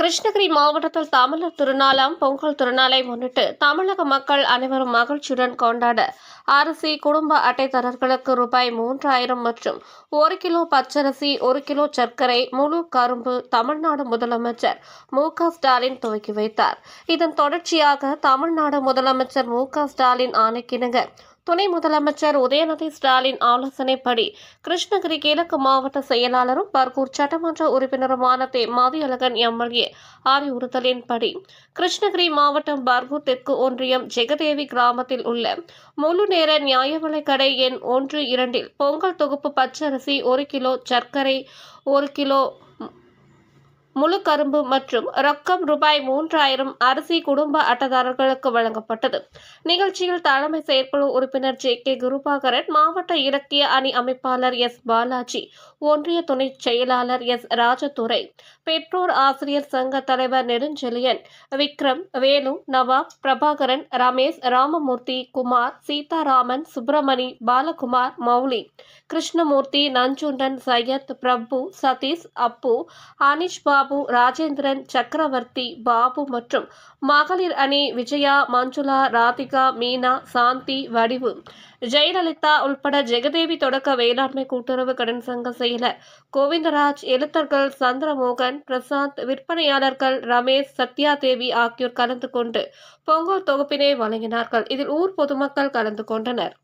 கிருஷ்ணகிரி மாவட்டத்தில் தமிழர் திருநாளாம் பொங்கல் திருநாளை முன்னிட்டு தமிழக மக்கள் அனைவரும் மகிழ்ச்சியுடன் கொண்டாட அரிசி குடும்ப அட்டைதாரர்களுக்கு ரூபாய் மூன்றாயிரம் மற்றும் ஒரு கிலோ பச்சரிசி ஒரு கிலோ சர்க்கரை முழு கரும்பு தமிழ்நாடு முதலமைச்சர் மு ஸ்டாலின் துவக்கி வைத்தார். இதன் தொடர்ச்சியாக தமிழ்நாடு முதலமைச்சர் மு ஸ்டாலின் ஆணைக்கிணங்க துணை முதலமைச்சர் உதயநிதி ஸ்டாலின் ஆலோசனைப்படி கிருஷ்ணகிரி கிழக்கு மாவட்ட செயலாளரும் பர்கூர் சட்டமன்ற உறுப்பினருமான தே. மதியழகன் எம்எல்ஏ அறிவுறுத்தலின்படி கிருஷ்ணகிரி மாவட்டம் பர்கூர் தெற்கு ஒன்றியம் ஜெகதேவி கிராமத்தில் உள்ள முழு நேர நியாயவிலைக் கடை எண் ஒன்று இரண்டில் பொங்கல் தொகுப்பு பச்சரிசி ஒரு கிலோ சர்க்கரை ஒரு கிலோ முழு கரும்பு மற்றும் ரொக்கம் ரூபாய் மூன்றாயிரம் அரிசி குடும்ப அட்டைதாரர்களுக்கு வழங்கப்பட்டது. நிகழ்ச்சியில் தலைமை செயற்குழு உறுப்பினர் ஜே கே குருபாகரன் மாவட்ட இலக்கிய அணி அமைப்பாளர் எஸ் பாலாஜி ஒன்றிய துணை செயலாளர் எஸ் ராஜதுரை பெற்றோர் ஆசிரியர் சங்க தலைவர் நெடுஞ்செழியன் விக்ரம் வேலு நவாப் பிரபாகரன் ரமேஷ் ராமமூர்த்தி குமார் சீதாராமன் சுப்பிரமணி பாலகுமார் மௌலி கிருஷ்ணமூர்த்தி நஞ்சுண்டன் சையத் பிரபு சதீஷ் அப்பு அனிஷ் பாபு ராஜேந்திரன் சக்கரவர்த்தி பாபு மற்றும் மகளிர் அணி விஜயா மஞ்சுளா ராதிகா மீனா சாந்தி வடிவு. ஜெயலலிதா உள்பட ஜெகதேவி தொடக்க வேளாண்மை கூட்டுறவு கடன் சங்க செயலர் கோவிந்தராஜ் எழுத்தர்கள் சந்திரமோகன் பிரசாந்த் விற்பனையாளர்கள் ரமேஷ் சத்யா தேவி ஆகியோர் கலந்து கொண்டு பொங்கல் தொகுப்பினை வழங்கினார்கள். இதில் ஊர் பொதுமக்கள் கலந்து கொண்டனர்.